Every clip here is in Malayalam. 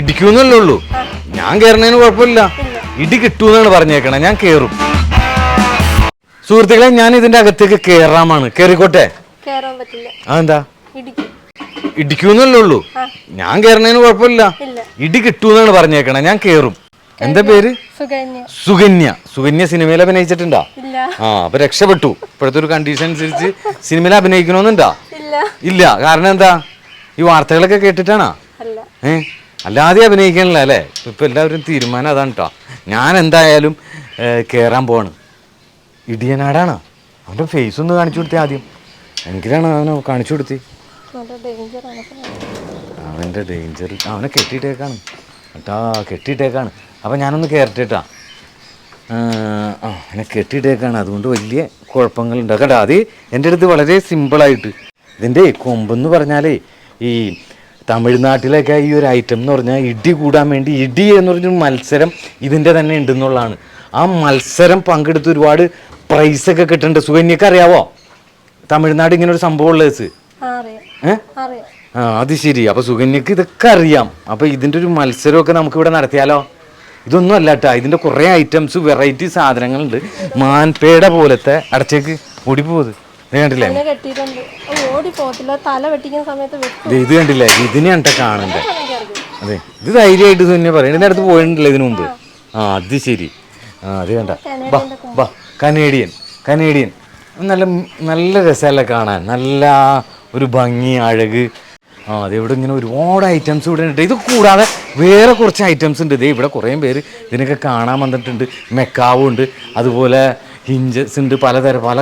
ഇടിക്കൂന്നല്ലേ ഉള്ളൂ. ഞാൻ കയറുന്നതിന് കുഴപ്പമില്ല. ഇടി കിട്ടൂന്നാണ് പറഞ്ഞേക്കണേ. ഞാൻ കേറും. സുഹൃത്തുക്കളെ ഞാൻ ഇതിന്റെ അകത്തേക്ക് കേറാമാണ്. കേറിക്കോട്ടെ? കയറാൻ പറ്റില്ല. അതെന്താ? ഇടിക്കും. ഇടിക്കൂന്നല്ലേ ഉള്ളൂ. ഞാൻ കയറുന്നതിന് കുഴപ്പമില്ല. ഇടി കിട്ടൂന്നാണ് പറഞ്ഞേക്കണേ. ഞാൻ കേറും. എന്താ പേര്? സുകന്യ. സുകന്യ. സിനിമയിൽ അഭിനയിച്ചിട്ടുണ്ടോ? ആ അപ്പൊ രക്ഷപ്പെട്ടു. ഇപ്പോഴത്തെ ഒരു കണ്ടീഷൻ അനുസരിച്ച് സിനിമയിൽ അഭിനയിക്കണോന്നുണ്ടോ? ഇല്ല. കാരണം എന്താ? ഈ വാർത്തകളൊക്കെ കേട്ടിട്ടാണോ? അല്ല. ഏ? അല്ലാതെ അഭിനയിക്കണില്ല അല്ലേ? ഇപ്പം എല്ലാവരും തീരുമാനം അതാണ് കേട്ടോ ഞാൻ എന്തായാലും കയറാൻ പോവാണ്. ഇടിയനാടാണ്. അവന്റെ ഫേസ് ഒന്ന് കാണിച്ചു കൊടുത്തേ ആദ്യം. എങ്കിലാണ് അവനെ കാണിച്ചു കൊടുത്തി. അവന്റെ ഡേഞ്ചർ അവനെ കെട്ടിയിട്ടേക്കാണ്. കേട്ടാ കെട്ടിയിട്ടേക്കാണ്. അപ്പം ഞാനൊന്ന് കയറട്ടേട്ടാ ആ അവനെ കെട്ടിയിട്ടേക്കാണ്. അതുകൊണ്ട് വലിയ കുഴപ്പങ്ങളുണ്ട്. കേട്ടോ അത് എന്റെ അടുത്ത് വളരെ സിമ്പിളായിട്ട് ഇതിന്റെ കൊമ്പെന്ന് പറഞ്ഞാലേ ഈ തമിഴ്നാട്ടിലൊക്കെ ഈ ഒരു ഐറ്റം എന്ന് പറഞ്ഞാൽ ഇടി കൂടാൻ വേണ്ടി ഇടി എന്ന് പറഞ്ഞൊരു മത്സരം ഇതിന്റെ തന്നെ ഉണ്ടെന്നുള്ളതാണ്. ആ മത്സരം പങ്കെടുത്ത് ഒരുപാട് പ്രൈസ് ഒക്കെ കിട്ടുന്നുണ്ട് സുകന്യക്ക് അറിയാവോ? തമിഴ്നാട് ഇങ്ങനെ ഒരു സംഭവം ഉള്ളത് ആ അത് ശരി. അപ്പൊ സുകന്യക്ക് ഇതൊക്കെ അറിയാം. അപ്പൊ ഇതിന്റെ ഒരു മത്സരമൊക്കെ നമുക്ക് ഇവിടെ നടത്തിയാലോ? ഇതൊന്നും അല്ല കേട്ടോ ഇതിന്റെ കുറെ ഐറ്റംസ് വെറൈറ്റി സാധനങ്ങളുണ്ട്. മാൻപേട പോലത്തെ അടച്ചേക്ക് ഓടിപ്പോത് ഇത് കണ്ടില്ലേ? എന്നെ കെട്ടിയിട്ടുണ്ട്. ഓ, ഓടി പോകത്തില്ല തല വെട്ടിക്കുന്ന സമയത്ത് വെട്ടും. ദേ ഇത് കണ്ടില്ലേ? ഇതിനെയാണ് കാണണ്ടേ? അതെ ഇത് ധൈര്യമായിട്ട് തന്നെ പറയണ ഇതിന്റെ അടുത്ത് പോയിട്ടുണ്ടല്ലോ ഇതിനു മുമ്പ്. ആ അത് ശരി. ആ അത് കണ്ട. ബാ ബാ. കനേഡിയൻ. കനേഡിയൻ. നല്ല നല്ല രസമല്ലേ കാണാൻ. നല്ല ആ ഒരു ഭംഗി അഴക്. ആ അത് ഇവിടെ ഇങ്ങനെ ഒരുപാട് ഐറ്റംസ് ഇവിടെ ഉണ്ട്. ഇത് കൂടാതെ വേറെ കുറച്ച് ഐറ്റംസ് ഉണ്ട്. ഇതേ ഇവിടെ കുറേ പേര് ഇതിനൊക്കെ കാണാൻ വന്നിട്ടുണ്ട്. മെക്കാവും ഉണ്ട്. അതുപോലെ ഹിഞ്ചസ് ഉണ്ട് പലതരം പല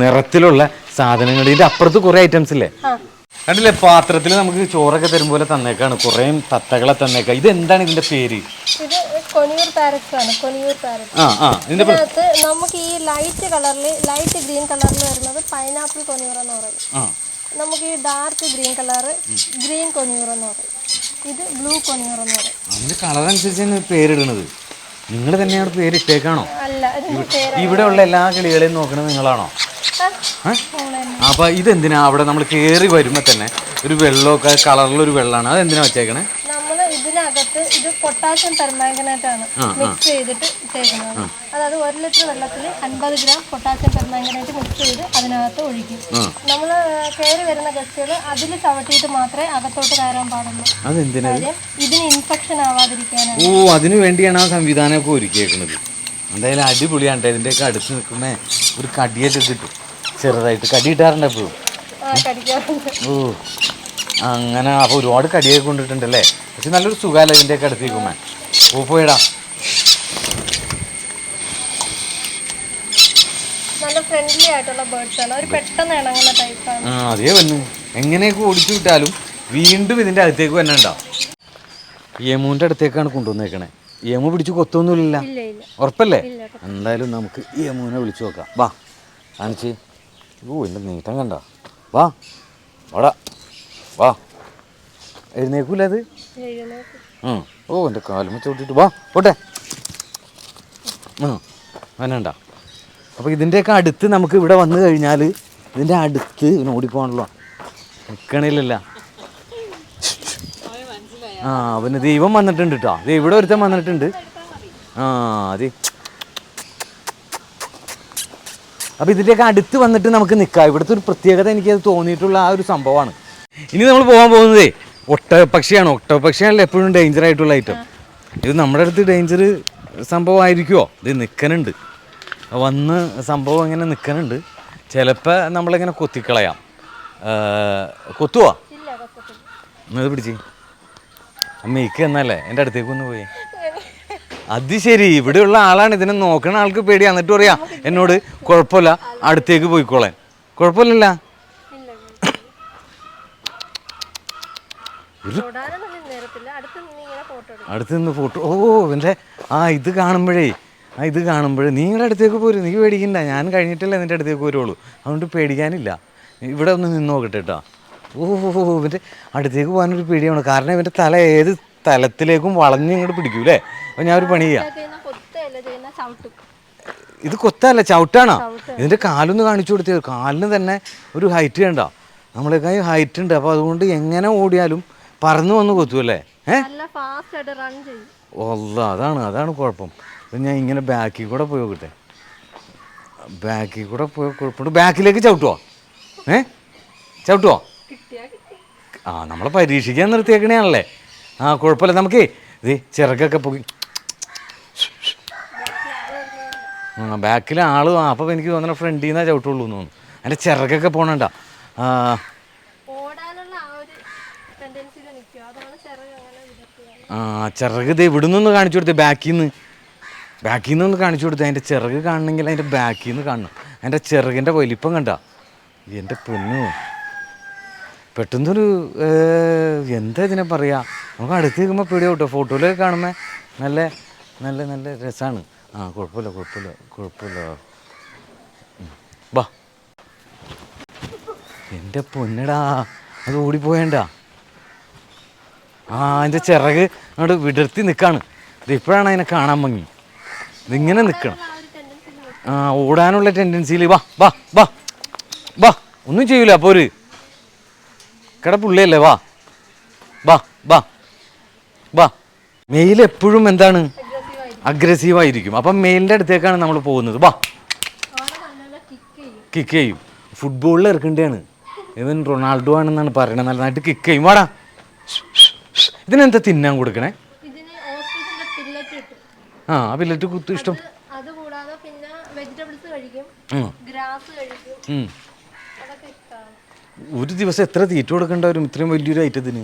നിറത്തിലുള്ള സാധനങ്ങൾ. ഇതിന്റെ അപ്പുറത്ത് കുറെ ഐറ്റംസ് ഇല്ലേ? കണ്ടില്ലേ പാത്രത്തിൽ നമുക്ക് ചോറൊക്കെ തരും പോലെ തന്നേക്കാണ്. കുറേ തത്തകളെ തന്നേക്ക. ഇത് എന്താണ് ഇതിന്റെ പേര്? നമുക്ക് ഈ ലൈറ്റ് കളറിൽ ലൈറ്റ് ഗ്രീൻ കളറിൽ വരുന്നത് പൈനാപ്പിൾ കൊനിയൂർ എന്ന് പറയും. നമുക്ക് ഈ ഡാർക്ക് ഗ്രീൻ കളറ് ഗ്രീൻ കൊനിയൂർ എന്ന് പറയും. ഇത് ബ്ലൂ കൊനിയൂർ എന്ന് പറയും. കളർ അനുസരിച്ചാണ് പേരിടുന്നത്. നിങ്ങൾ തന്നെയാണ് പേരിട്ടേക്കാണോ? ഇവിടെ ഉള്ള എല്ലാ കിളികളെയും നോക്കണത് നിങ്ങളാണോ? അപ്പൊ ഇതെന്തിനാ അവിടെ നമ്മൾ കേറി വരുമ്പോ തന്നെ ഒരു വെള്ളമൊക്കെ കളറിലൊരു വെള്ളമാണ്. അത് എന്തിനാ വെച്ചേക്കണേ? ഇതിനകത്ത് ഇത് പൊട്ടാസ്യം പെർമാങ്കനേറ്റ് ആണ് മിക്സ് ചെയ്തിട്ട് ചേർക്കുന്നത് അതായത് ഒരു ലിറ്റർ വെള്ളത്തിൽ അൻപത് ഗ്രാം പൊട്ടാസ്യം പെർമാംഗനേറ്റ് മിക്സ് ചെയ്ത് അതിനകത്ത് ഒഴിക്കും. നമ്മൾ കയറി വരുന്ന ഗസ്റ്റുകൾ അതിൽ ചവിട്ടിയിട്ട് മാത്രമേ അകത്തോട്ട് കയറാൻ പാടുള്ളൂ. കാര്യം ഇതിന് ഇൻഫെക്ഷൻ ആവാതിരിക്കാനാണ്. ഓ അതിനു വേണ്ടിയാണ് ആ സംവിധാനമൊക്കെ ഒരുക്കിയേക്കുന്നത് എന്തായാലും അടിപൊളിയാണ് ഇതിന്റെയൊക്കെ അടുത്ത് നിൽക്കുമ്പോ ഒരു കടിയൊക്കെ കിട്ടും. ചെറുതായിട്ട് കടി കിട്ടാറുണ്ട് എപ്പോഴും. ഓ. അങ്ങനെ അപ്പോൾ ഒരുപാട് കടിയൊക്കെ കൊണ്ടിട്ടുണ്ടല്ലേ? പക്ഷെ നല്ലൊരു സുഖമല്ല ഇതിന്റെ അടുത്ത് നിൽക്കുമ്പോ പോയിടാ. നല്ല ഫ്രണ്ട്ലി ആയിട്ടുള്ള ബേർഡ്സ് ആണ്. അവർ പെട്ടെന്ന് ഇണങ്ങുന്ന ടൈപ്പാണ് ആ അതേ വന്നു. എങ്ങനെയൊക്കെ ഓടിച്ചു വിട്ടാലും വീണ്ടും ഇതിന്റെ അകത്തേക്ക് തന്നെ ഉണ്ടാവും യമൂന്റെ അടുത്തേക്കാണ് കൊണ്ടുവന്നേക്കണേ. യമു പിടിച്ച് കൊത്തൊന്നുമില്ല ഉറപ്പല്ലേ? എന്തായാലും നമുക്ക് യമുവിനെ വിളിച്ചു നോക്കാം. വാ കാണിച്ച് ഓ എന്റെ നീട്ടം കണ്ട. വാ വാടാ. വാ. എഴുന്നേക്കൂല അത്. ഓ എന്റെ കാലും ചവിട്ടിട്ട് വാ പോട്ടെ. ആ അപ്പോൾ ഇതിന്റെയൊക്കെ അടുത്ത് നമുക്ക് ഇവിടെ വന്നു കഴിഞ്ഞാൽ ഇതിന്റെ അടുത്ത് ഇവന് ഓടിപ്പോകണല്ലോ നിൽക്കണില്ലല്ല ആ അവന് ദൈവം വന്നിട്ടുണ്ട് കേട്ടോ ദേ ഇവിടെ ഒരുത്തൻ വന്നിട്ടുണ്ട്. ആ അതെ. അപ്പോൾ ഇതിന്റെയൊക്കെ അടുത്ത് വന്നിട്ട് നമുക്ക് നിൽക്കാം ഇവിടുത്തെ ഒരു പ്രത്യേകത എനിക്കത് തോന്നിയിട്ടുള്ള ആ ഒരു സംഭവമാണ്. ഇനി നമ്മൾ പോകാൻ പോകുന്നതേ ഒട്ട പക്ഷിയാണല്ലോ എപ്പോഴും ഡേഞ്ചർ ആയിട്ടുള്ള ഐറ്റം ഇത് നമ്മുടെ അടുത്ത് ഡേഞ്ചർ സംഭവമായിരിക്കുമോ ഇത് നിൽക്കനുണ്ട് വന്ന് സംഭവം ഇങ്ങനെ നിൽക്കനുണ്ട് ചിലപ്പോൾ നമ്മളിങ്ങനെ കൊത്തിക്കളയാം. കൊത്തുവോ? എന്നത് പിടിച്ച്. അമ്മയ്ക്ക് എന്നല്ലേ എന്റെ അടുത്തേക്ക് ഒന്ന് പോയി. അത് ശരി ഇവിടെയുള്ള ആളാണ്. ഇതിനെ നോക്കുന്ന ആൾക്ക് പേടി എന്നിട്ട് പറയാ എന്നോട് കുഴപ്പമില്ല അടുത്തേക്ക് പോയിക്കോളാൻ. കുഴപ്പമില്ലല്ല ഇല്ല തൊടാനൊന്നും നേരത്തില്ല അടുത്ത് നിന്ന് ഇങ്ങനെ ഫോട്ടോ എടുക്കും അടുത്ത് നിന്ന് ഫോട്ടോ ഓ ഇവന്റെ ആ ഇത് കാണുമ്പോഴേ ആ ഇത് കാണുമ്പോഴേ നിങ്ങളുടെ അടുത്തേക്ക് പോരും നീ പേടിക്കണ്ട ഞാൻ കഴിഞ്ഞിട്ടല്ലേ നിന്റെ അടുത്തേക്ക് വരുള്ളൂ. അതുകൊണ്ട് പേടിക്കാനില്ല. ഇവിടെ ഒന്ന് നിന്ന് നോക്കട്ടെ കേട്ടോ ഓ ഇവന്റെ അടുത്തേക്ക് പോകാനൊരു പേടിയാണ്. കാരണം ഇവന്റെ തല ഏത് തലത്തിലേക്കും വളഞ്ഞ് ഇങ്ങോട്ട് പിടിക്കും അല്ലേ അപ്പോൾ ഞാൻ ഒരു പണി ചെയ്യാം. ഇത് കൊത്തല്ല ചവിട്ടാണോ? ഇതിന്റെ കാലൊന്ന് കാണിച്ചു കൊടുത്തേ. കാലിന് തന്നെ ഒരു ഹൈറ്റ് കണ്ടോ നമ്മളെക്കാൾ ഹൈറ്റ് ഉണ്ട്. അപ്പോൾ അതുകൊണ്ട് എങ്ങനെ ഓടിയാലും പറന്ന് വന്ന് കൊത്തുമല്ലേ ഏ? ഒല്ല അതാണ് അതാണ് കുഴപ്പം. ഇപ്പം ഞാൻ ഇങ്ങനെ ബാക്കിൽ കൂടെ പോയി നോക്കട്ടെ. ബാക്കിൽ കൂടെ പോയി കുഴപ്പമുണ്ട്. ബാക്കിലേക്ക് ചവിട്ടുവോ? ഏ? ചവിട്ടുവോ? ആ നമ്മളെ പരീക്ഷിക്കാൻ നിർത്തിയേക്കണേയാണല്ലേ. ആ കുഴപ്പമില്ല. നമുക്കേ ഇത് ചിറകൊക്കെ പോയി ബാക്കിൽ ആൾ ആ അപ്പം എനിക്ക് തോന്നണ ഫ്രണ്ടിൽ നിന്നാ ചവിട്ടുള്ളൂ എന്ന് തോന്നുന്നു. അതിന്റെ ചിറകൊക്കെ പോണണ്ട ആ ഓടാനുള്ള ആ ഒരു ടെൻഡൻസിയിൽ നിൽക്കും അതാണ് ചിറക് അങ്ങനെ വിടർത്തുക ആ ചിറക് ഇത് ഇവിടെ കാണിച്ചു കൊടുത്തേ ബാക്കിൽ നിന്ന് ബാക്കിൽ നിന്ന് കാണിച്ചു കൊടുത്തേ. അതിന്റെ ചിറക് കാണണമെങ്കിൽ അതിന്റെ ബാക്കിൽ നിന്ന് കാണണം അതിന്റെ ചിറകിന്റെ വലിപ്പം കണ്ട. എന്റെ പൊന്നു. പെട്ടെന്നൊരു എന്താ ഇതിനെ പറയുക നമുക്ക് അടുത്ത് നിൽക്കുമ്പോൾ പേടിയാവും കേട്ടോ ഫോട്ടോയിലൊക്കെ കാണുമ്പോൾ നല്ല നല്ല നല്ല രസമാണ് ആ കുഴപ്പമില്ല കുഴപ്പമില്ല കുഴപ്പമില്ല. വാ എന്റെ പൊന്നടാ അത് ഓടിപ്പോയണ്ട. ആ അതിന്റെ ചിറക് അങ്ങോട്ട് വിടർത്തി നിൽക്കാണ് ഇതിപ്പോഴാണ് അതിനെ കാണാൻ ഭംഗി. ഇതിങ്ങനെ നിൽക്കണം ആ ഓടാനുള്ള ടെൻഡൻസിയിൽ വാ വാ വാ വാ. ഒന്നും ചെയ്യൂല അപ്പോൾ ഒരു കട പുള്ളിയല്ലേ വാ വാ വാ വാ. മെയിൽ എപ്പോഴും എന്താണ്? അഗ്രസീവ് ആയിരിക്കും അഗ്രസീവ് ആയിരിക്കും അപ്പം മെയിലിന്റെ അടുത്തേക്കാണ് നമ്മൾ പോകുന്നത്. വാ. കിക്ക് ചെയ്യും. ഫുട്ബോളിൽ ഇറക്കേണ്ടതാണ് ഇവൻ റൊണാൾഡോ ആണെന്നാണ് പറയണത്. നല്ലതായിട്ട് കിക്ക് ചെയ്യും. വാടാ. ഇതിനെന്താ തിന്നാൻ കൊടുക്കണേ? ഇതിന് ഓസ്ട്രിച്ചിന്റെ പില്ലറ്റ് കിട്ടും ആ ആ പില്ലറ്റ് കുത്തു ഇഷ്ടം. അത് അത് പിന്നെ വെജിറ്റബിൾസ് കഴിക്കും. ഉം, ഗ്രാസ് കഴിക്കും. ഉം. അതൊക്കെ ഇഷ്ടമാണ് ഒരു ദിവസം എത്ര തീറ്റ കൊടുക്കേണ്ട വരും ഇത്രയും വലിയൊരു ഐറ്റത്തിന്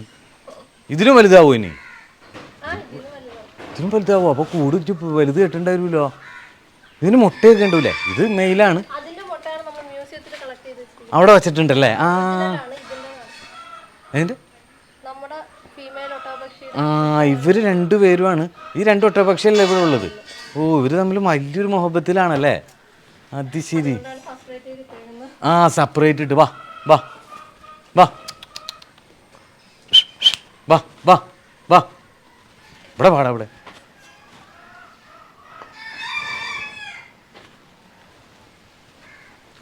ഇതിലും വലുതാവോ ഇനി? ആ ഇതിന് വലുതാണ് ഇതിലും വലുതാവോ? അപ്പോൾ കൂട് ഇച്ചിരി വലുത് കെട്ടുണ്ടായിരുമല്ലോ ഇതിന് മുട്ടയൊക്കെ ഉണ്ടാവില്ലേ ഇത് മെയിലാണ്. അതിന്റെ മുട്ടയാണ് നമ്മൾ മ്യൂസിയത്തിൽ കളക്ട് ചെയ്ത് വെച്ചിരിക്കുന്നത്. അവിടെ വച്ചിട്ടുണ്ടല്ലേ? ആ. ആണ് ഇതിന്റെ അതിന്റെ നമ്മുടെ ഫീമെയിൽ ഒട്ടോപക്ഷി ആ ഇവർ രണ്ടുപേരുമാണ് ഈ രണ്ട് ഒട്ടപക്ഷിയല്ലേ ഇവിടെ ഉള്ളത്? ഓ ഇവർ തമ്മിൽ വലിയൊരു മുഹബത്തിലാണല്ലേ? അത് ശരി. ആ സെപ്പറേറ്റ് ഇട്ട്. വാ വാ വാ. വാ വാ വാ. ഇവിടെ പാടാ ഇവിടെ.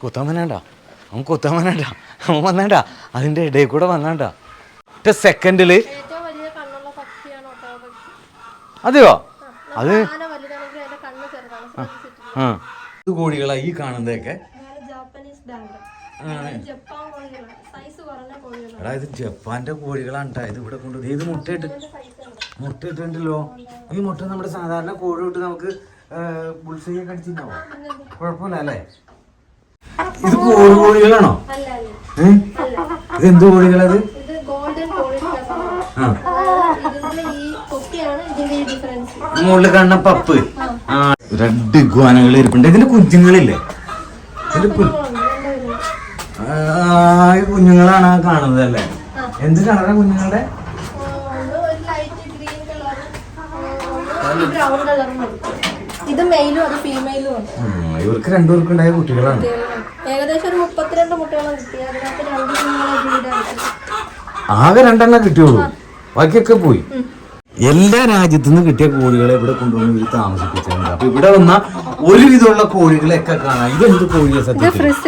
കൊത്താൻ വന്നാണ്ട? അവൻ കൊത്താൻ വന്നാണ്ട? അവൻ വന്നേണ്ട? അതിന്റെ ഇടയിൽ കൂടെ വന്നേണ്ട? ഒറ്റ സെക്കൻഡിൽ അതെയോ? അതെ ഇത് കോഴികളാ ഈ കാണുന്നതൊക്കെ? എടാ ഇത് ജപ്പാന്റെ കോഴികളാണ് ട്ടാ. ഇത് ഇവിടെ കൊണ്ടുപോയി ഇത് മുട്ടയിട്ട് മുട്ടയിട്ടുണ്ടല്ലോ ഈ മുട്ട നമ്മുടെ സാധാരണ കോഴി ഇട്ട് നമുക്ക് ബുൾസൈയൊക്കെ അടിച്ചിട്ടുണ്ടാവും? കുഴപ്പമില്ല അല്ലേ? ഇത് കോഴി കോഴികളാണോ? അല്ല അല്ല. ഇത് എന്ത് കോഴികളത് മുകളിൽ കാണുന്ന പപ്പ്. ആ. രണ്ട് ഗ്വാനകൾ ഇരിപ്പുണ്ട്. ഇതിന്റെ കുഞ്ഞുങ്ങളില്ലേ? ഇതിന്റെ കുഞ്ഞുങ്ങളാണ് ആ കാണുന്നത് അല്ലേ? എന്ത് കളറാ കുഞ്ഞുങ്ങളുടെ? ഇവർക്ക് രണ്ടുപേർക്കും ഉണ്ടായ കുട്ടികളാണ്. ഏകദേശം ഒരു മുപ്പത്തിരണ്ട് ആകെ രണ്ടെണ്ണം കിട്ടിയുള്ളൂ. ബാക്കിയൊക്കെ പോയി. എല്ലാ രാജ്യത്തു നിന്ന് കിട്ടിയ കോഴികളെ ഇവിടെ കൊണ്ടുവന്ന് ഇവർ താമസിപ്പിച്ചിട്ടുണ്ട്. അപ്പൊ ഇവിടെ വന്ന ഒരുവിധമുള്ള കോഴികളെയൊക്കെ കാണാം. ഇതെന്ത് സത്യത്തിൽ? കോഴിയാണ്. ഡിഫറൻസ്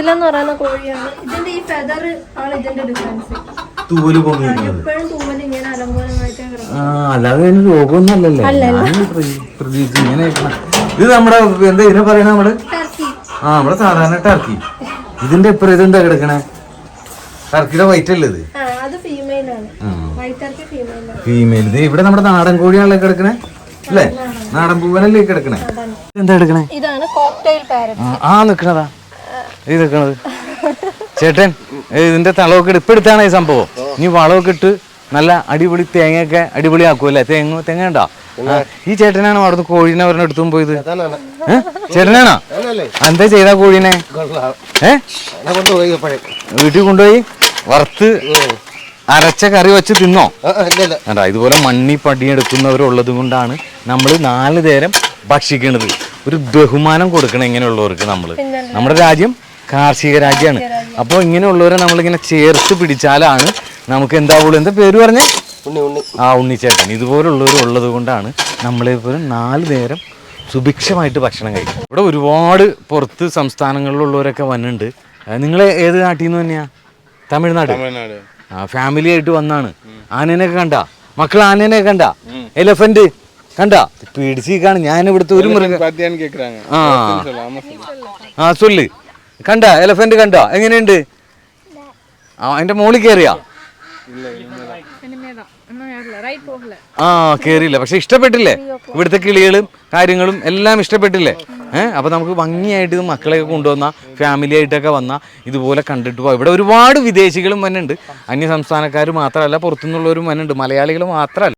തൂവൽ പൊങ്ങിയിരിക്കുന്നത് ആ അല്ലാതെ അതിന് രോഗമൊന്നും അല്ലല്ലേ. പ്രതീക്ഷിച്ചു ഇങ്ങനെ ഇത് നമ്മുടെ എന്താ ഇതിനെ പറയണ നമ്മൾ? ആ നമ്മുടെ സാധാരണ ടർക്കി ഇതിന്റെ ഇപ്പുറം ഇതെന്താ കിടക്കണേ? ടർക്കിയുടെ വൈറ്റ് അല്ലേ ഇത് ആ അത് ഫീമെയിലാണ് വൈറ്റ് ടർക്കി ഫീമെയിലാണ് ഫീമെയിൽ ഇത് ഇവിടെ നമ്മുടെ നാടൻ കോഴിയാണല്ലേ കിടക്കണേ? അല്ലേ? നാടൻ പൂവനല്ലേ കിടക്കണേ? എന്താ എടുക്കണേ? ഇതാണ് കോക്ടെയിൽ പാരറ്റ് ആ, നിക്കണതാ. ഈ നിക്കണത്. ചേട്ടൻ ഇതിന്റെ തളവൊക്കെ ഇട്ട് ഇപ്പൊ എടുത്താണ് ഈ സംഭവം. ഇനി വളമൊക്കെ ഇട്ട് നല്ല അടിപൊളി തേങ്ങയൊക്കെ അടിപൊളി ആക്കുമല്ലേ തേങ്ങ തേങ്ങ ഉണ്ടോ ഈ ചേട്ടനാണോ അവിടുന്ന് കോഴീനെ ഒരെണ്ണം എടുത്തും പോയത്? ചേട്ടനാണോ. എന്താ ചെയ്താ കോഴീനെ? ഏ? വീട്ടിൽ കൊണ്ടുപോയി വറുത്ത് അരച്ച കറി വെച്ച് തിന്നോ? അതാ ഇതുപോലെ മണ്ണി പടിയെടുക്കുന്നവരുള്ളത് കൊണ്ടാണ് നമ്മൾ നാല് നേരം ഭക്ഷിക്കണത്. ഒരു ബഹുമാനം കൊടുക്കണം ഇങ്ങനെയുള്ളവർക്ക് നമ്മൾ നമ്മുടെ രാജ്യം കാർഷിക രാജ്യമാണ്. അപ്പോൾ ഇങ്ങനെയുള്ളവരെ നമ്മളിങ്ങനെ ചേർത്ത് പിടിച്ചാലാണ് നമുക്ക് എന്താവുള്ളൂ. എന്താ പേര് പറഞ്ഞേ? ആ ഉണ്ണിച്ചേട്ടൻ. ഇതുപോലുള്ളവർ ഉള്ളത് കൊണ്ടാണ് നമ്മളിപ്പോൾ നാല് നേരം സുഭിക്ഷമായിട്ട് ഭക്ഷണം കഴിക്കും. ഇവിടെ ഒരുപാട് പുറത്ത് സംസ്ഥാനങ്ങളിലുള്ളവരൊക്കെ വന്നിട്ടുണ്ട്. നിങ്ങൾ ഏത് നാട്ടിൽ നിന്ന് തന്നെയാ തമിഴ്നാട്. തമിഴ്നാട്. ഫാമിലി ആയിട്ട് വന്നാണ്. ആനേനെ കണ്ട? മക്കൾ ആനേനെ കണ്ട? എലഫന്റ് കണ്ട? പേടിച്ചിരിക്കാണ്. ഞാൻ ഇവിടുത്തെ ഒരു മൃഗം. ആ. ആ സൊല്ല്. കണ്ട? എലഫന്റ് കണ്ട? എങ്ങനെയുണ്ട്? ആ എന്റെ മോളിൽ കേറിയാ? ആ കേറിയില്ല. പക്ഷെ ഇഷ്ടപ്പെട്ടില്ലേ? ഇവിടുത്തെ കിളികളും കാര്യങ്ങളും എല്ലാം ഇഷ്ടപ്പെട്ടില്ലേ? ഏഹ് അപ്പോൾ നമുക്ക് ഭംഗിയായിട്ട് മക്കളെയൊക്കെ കൊണ്ടുവന്ന ഫാമിലി ആയിട്ടൊക്കെ വന്ന ഇതുപോലെ കണ്ടിട്ട് പോകാം ഇവിടെ ഒരുപാട് വിദേശികളും വന്നുണ്ട് അന്യ സംസ്ഥാനക്കാർ മാത്രമല്ല പുറത്തുനിന്നുള്ളവരും വന്നുണ്ട് മലയാളികൾ മാത്രമല്ല.